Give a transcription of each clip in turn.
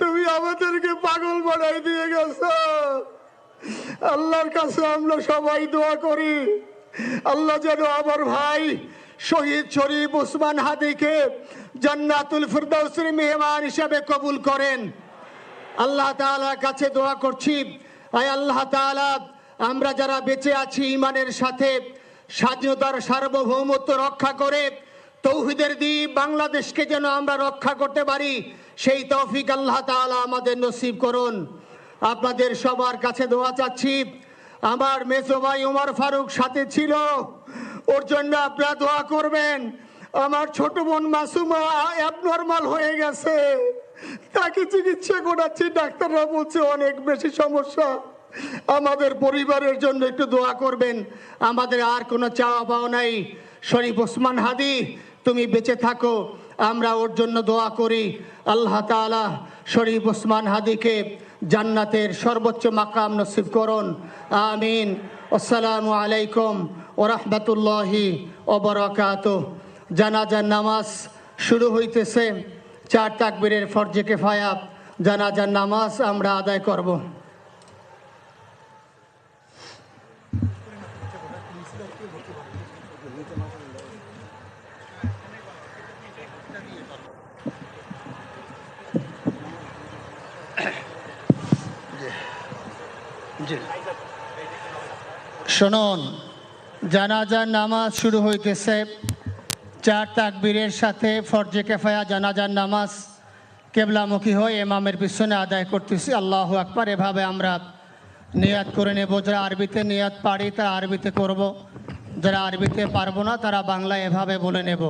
তুমি আমাদেরকে পাগল বানাই দিয়ে গেছ। আল্লাহর কাছে আমরা সবাই দোয়া করি। আল্লাহ যেন আমার ভাই শহীদ শরীফ ওসমান হাদিকে জান্নাতুল ফিরদৌসের মেহমান হিসেবে কবুল করেন। আল্লাহ তাআলার কাছে দোয়া করছি। আয় আল্লাহ তাআলা, আমরা যারা বেঁচে আছি ইমানের সাথে, স্বাধীনতার সার্বভৌমত্ব রক্ষা করে তৌহিদের দ্বীপ বাংলাদেশকে যেন আমরা রক্ষা করতে পারি, সেই তৌফিক আল্লাহ তাআলা আমাদের নসিব করুন। আপনাদের সবার কাছে দোয়া চাচ্ছি। আমার মেজো ভাই উমর ফারুক সাথে ছিল, ওর জন্য আপনারা দোয়া করবেন। আমার ছোট বোন মাসুমা অ্যাবনর্মাল হয়ে গেছে। তাকে চিকিৎসা করাচ্ছি, ডাক্তাররা বলছে অনেক বেশি সমস্যা। আমাদের পরিবারের জন্য একটু দোয়া করবেন। আমাদের আর কোনো চাওয়া পাওয়া নাই। শরীফ ওসমান হাদি তুমি বেঁচে থাকো, আমরা ওর জন্য দোয়া করি। আল্লাহ তাআলা শরীফ ওসমান হাদিকে জান্নাতের সর্বোচ্চ মাকাম নসিব করুন। আমিন। আসসালামু আলাইকুম ও রহমতুল্লাহি ওবরাকাত জানাজার নামাজ শুরু হইতেছে। চার তাকবীরের ফরজে কেফায়া জানাজার নামাজ আমরা আদায় করব। শুনুন, জানাজার নামাজ শুরু হইতেছে চার তাকবীরের সাথে ফরজে কেফায়া জানাজার নামাজ কেবলামুখী হয়ে এমামের পিছনে আদায় করতেছি। আল্লাহ আকবার, এভাবে আমরা নিয়াত করে নেব। যারা আরবিতে নিয়াত পারি, তারা আরবিতে করব। যারা আরবিতে পারব না, তারা বাংলায় এভাবে বলে নেব।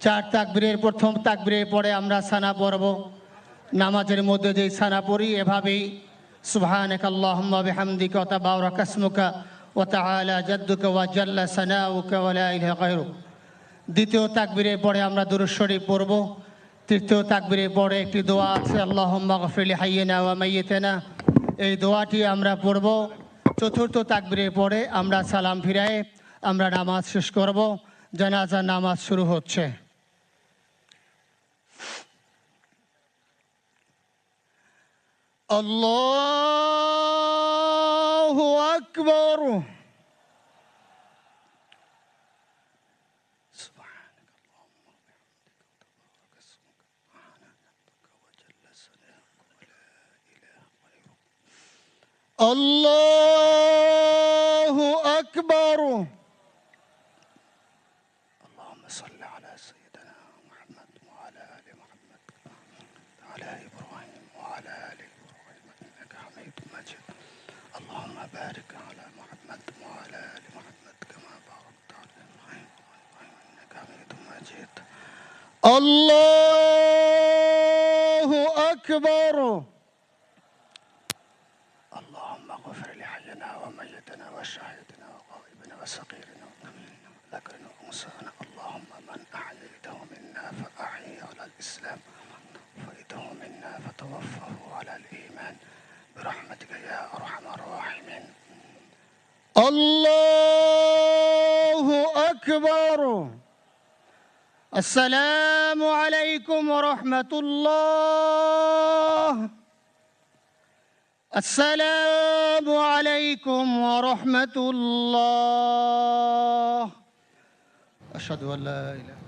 চার তাকবীরের প্রথম তাকবীরের পরে আমরা সানা পড়ব। নামাজের মধ্যে যেই সানা পড়ি, এভাবেই তাবারাকা ইসমুকা ওয়া তাআলা জাদ্দুকা ওয়া জাল্লা সানাউকা ওয়া লা ইলাহা গায়রুক। দ্বিতীয় তাকবীরের পরে আমরা দুরূদ শরীফ পড়ব। তৃতীয় তাকবীরের পরে একটি দোয়া আছে, আল্লাহুম্মা গফিরলি হাইয়িনা ওয়া মাইয়িতিনা। এই দোয়াটি আমরা পড়ব। চতুর্থ তাকবীরের পরে আমরা সালাম ফিরায়ে আমরা নামাজ শেষ করব। জানাজার নামাজ শুরু হচ্ছে। الله أكبر. سبحانك اللهم وبحمدك سبحانك وجل سلامك ولا إله غيرك. الله أكبر. اللهم بارك على محمد وعلى آل محمد كما باركت على إبراهيم إنك حميد مجيد. الله أكبر. اللهم اغفر لحينا وميتنا وشاهدنا وغائبنا وصغيرنا وكبيرنا وذكرنا وأنثانا. اللهم من أحييته منا فاحيه على الإسلام. ومن توفيته منا فتوفه على الإيمان. برحمتك يا أرحم الراحمين. الله أكبر. السلام عليكم ورحمة الله. السلام عليكم ورحمة الله. أشهد أن لا إله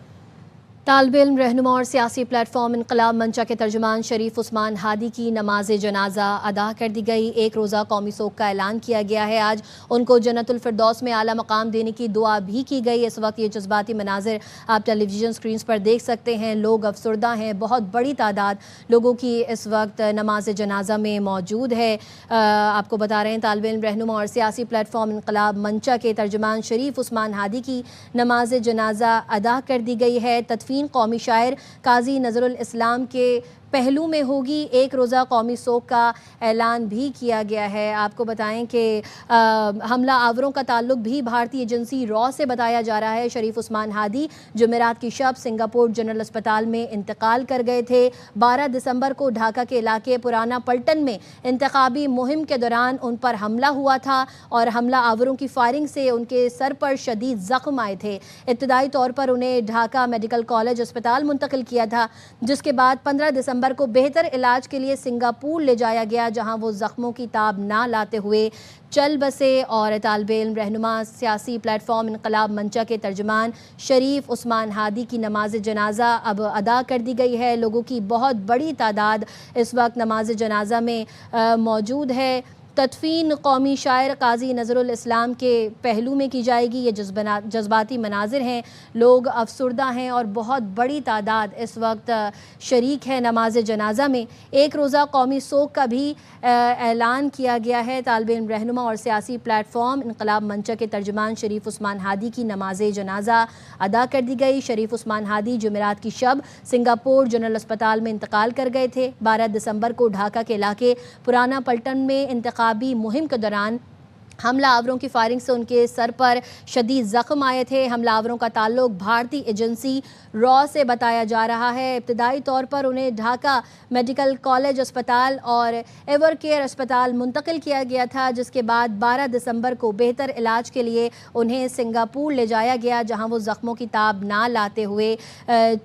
طالب علم رہنما اور سیاسی پلیٹ فارم انقلاب منچا کے ترجمان شریف عثمان ہادی کی نماز جنازہ ادا کر دی گئی۔ ایک روزہ قومی سوگ کا اعلان کیا گیا ہے۔ آج ان کو جنت الفردوس میں اعلیٰ مقام دینے کی دعا بھی کی گئی۔ اس وقت یہ جذباتی مناظر آپ ٹیلی ویژن سکرینز پر دیکھ سکتے ہیں۔ لوگ افسردہ ہیں۔ بہت بڑی تعداد لوگوں کی اس وقت نماز جنازہ میں موجود ہے۔ آپ کو بتا رہے ہیں طالب علم رہنما اور سیاسی پلیٹ فارم انقلاب منچا کے ترجمان شریف عثمان ہادی کی نماز جنازہ ادا کر دی گئی ہے۔ تدفین قومی شاعر قاضی نظر الاسلام کے پہلو میں ہوگی، ایک روزہ قومی سوگ کا اعلان بھی کیا گیا ہے۔ آپ کو بتائیں کہ حملہ آوروں کا تعلق بھی بھارتی ایجنسی را سے بتایا جا رہا ہے۔ شریف عثمان ہادی جمعرات کی شب سنگاپور جنرل اسپتال میں انتقال کر گئے تھے۔ بارہ دسمبر کو ڈھاکہ کے علاقے پرانا پلٹن میں انتخابی مہم کے دوران ان پر حملہ ہوا تھا اور حملہ آوروں کی فائرنگ سے ان کے سر پر شدید زخم آئے تھے۔ ابتدائی طور پر انہیں ڈھاکہ میڈیکل کالج اسپتال منتقل کیا تھا، جس کے بعد پندرہ دسمبر ستمبر کو بہتر علاج کے لیے سنگاپور لے جایا گیا، جہاں وہ زخموں کی تاب نہ لاتے ہوئے چل بسے اور طالب علم رہنما سیاسی پلیٹ فارم انقلاب منچا کے ترجمان شریف عثمان ہادی کی نماز جنازہ اب ادا کر دی گئی ہے۔ لوگوں کی بہت بڑی تعداد اس وقت نماز جنازہ میں موجود ہے۔ تدفین قومی شاعر قاضی نظر الاسلام کے پہلو میں کی جائے گی۔ یہ جذباتی مناظر ہیں۔ لوگ افسردہ ہیں اور بہت بڑی تعداد اس وقت شریک ہے نماز جنازہ میں۔ ایک روزہ قومی سوگ کا بھی اعلان کیا گیا ہے۔ طالب علم رہنما اور سیاسی پلیٹ فارم انقلاب منچا کے ترجمان شریف عثمان ہادی کی نماز جنازہ ادا کر دی گئی۔ شریف عثمان ہادی جمعرات کی شب سنگاپور جنرل اسپتال میں انتقال کر گئے تھے۔ بارہ دسمبر کو ڈھاکہ کے علاقے پرانا پلٹن میں انتخابی مہم کے دوران حملہ آوروں کی فائرنگ سے ان کے سر پر شدید زخم آئے تھے۔ حملہ آوروں کا تعلق بھارتی ایجنسی را سے بتایا جا رہا ہے۔ ابتدائی طور پر انہیں ڈھاکہ میڈیکل کالج اسپتال اور ایور کیئر اسپتال منتقل کیا گیا تھا، جس کے بعد بارہ دسمبر کو بہتر علاج کے لیے انہیں سنگاپور لے جایا گیا، جہاں وہ زخموں کی تاب نہ لاتے ہوئے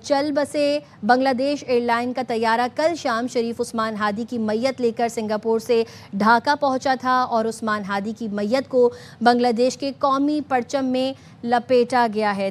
چل بسے بنگلہ دیش ایئر لائن کا طیارہ کل شام شریف عثمان ہادی کی میت لے کر سنگاپور سے ڈھاکہ پہنچا تھا اور عثمان ہادی کی میت کو بنگلہ دیش کے قومی پرچم میں لپیٹا گیا ہے۔